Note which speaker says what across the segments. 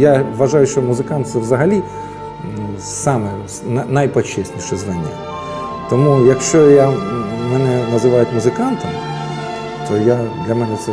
Speaker 1: Я вважаю, що музикант це взагалі саме найпочесніше звання. Тому якщо я, мене називають музикантом, то я, для мене це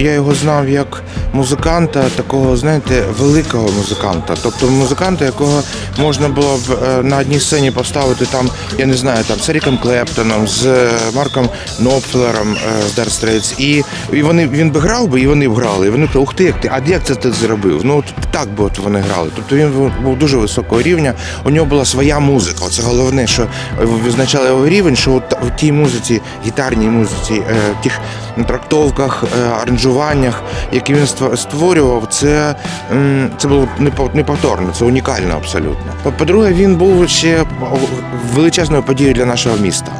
Speaker 2: Я його знав як музиканта, такого, знаєте, великого музиканта. Тобто музиканта, якого можна було б е, на одній сцені поставити там, я не знаю, там з Еріком Клептоном, з е, Марком Нопфлером е, з Dire Straits. І, вони він би грав би, і вони б грали. І вони б, ух ти, як ти, а як це ти зробив? Ну от так би от вони грали. Тобто він був- дуже високого рівня. У нього була своя музика. Це головне, що визначало його рівень, що от в тій музиці, гітарній музиці, е, тих трактовках, е, аранжуваннях, які він створював, це, це було неповторно, це унікально абсолютно. По-друге, він був ще величезною подією для нашого міста.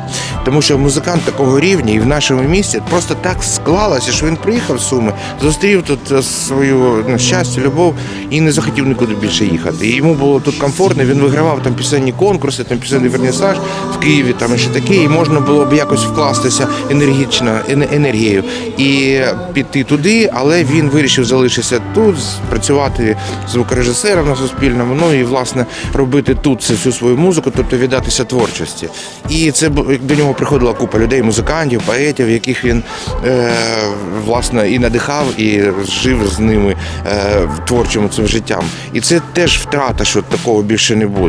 Speaker 2: Тому що музикант такого рівня і в нашому місті просто так склалося, що він приїхав з Суми, зустрів тут е, свою ну, щастя, любов і не захотів нікуди більше їхати. І йому було тут комфортно. Він вигравав там пісенні конкурси, там пісенний вернісаж в Києві, там і ще таке, і можна було б якось вкластися енергічно енергією і піти туди, але він вирішив залишитися тут, працювати звукорежисером на Суспільному. Ну і власне робити тут всю свою музику, тобто віддатися творчості. І це до нього приходила купа людей, музикантів, поетів, яких він е, власне і надихав, і жив з ними е, творчим цим життям. І це теж втрата, що такого більше не буде.